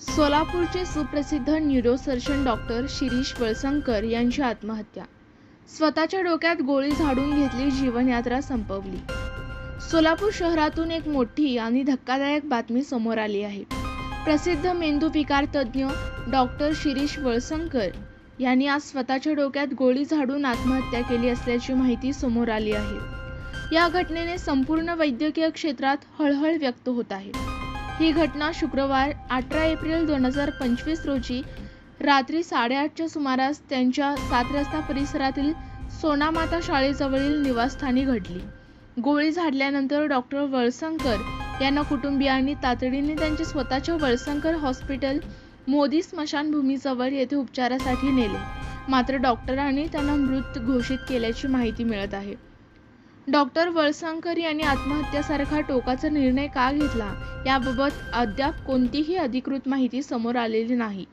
सोलापूरचे सुप्रसिद्ध neurosurgeon doctor Shirish Walsankar यांची आत्महत्या. स्वतःच्या डोक्यात गोळी झाडून घेतली जीवनयात्रा संपवली. सोलापूर शहरातून एक मोठी आणि धक्कादायक बातमी समोर आली आहे. प्रसिद्ध मेंदू विकार तज्ज्ञ डॉक्टर शिरीष वळसंकर यांनी आज स्वतःच्या डोक्यात गोळी झाडून आत्महत्या केली असल्याची माहिती समोर आली आहे. या घटनेने संपूर्ण वैद्यकीय क्षेत्रात हळहळ व्यक्त होत आहे. ही घटना शुक्रवार अठरा एप्रिल दोन हजार पंचवीस रोजी रात्री साडेआठच्या सुमारास त्यांच्या सात रस्ता परिसरातील सोनामाता शाळेजवळील निवासस्थानी घडली. गोळी झाडल्यानंतर डॉक्टर वळसंकर यांना कुटुंबियांनी तातडीने त्यांचे स्वतःच्या वळसंकर हॉस्पिटल मोदी स्मशानभूमीजवळ येथे उपचारासाठी नेले. मात्र डॉक्टरांनी त्यांना मृत घोषित केल्याची माहिती मिळत आहे. डॉक्टर वळसंकर यांनी आत्महत्येसारखा टोकाचा निर्णय का घेतला? याबाबत अद्याप कोणतीही अधिकृत माहिती समोर आलेली नाही.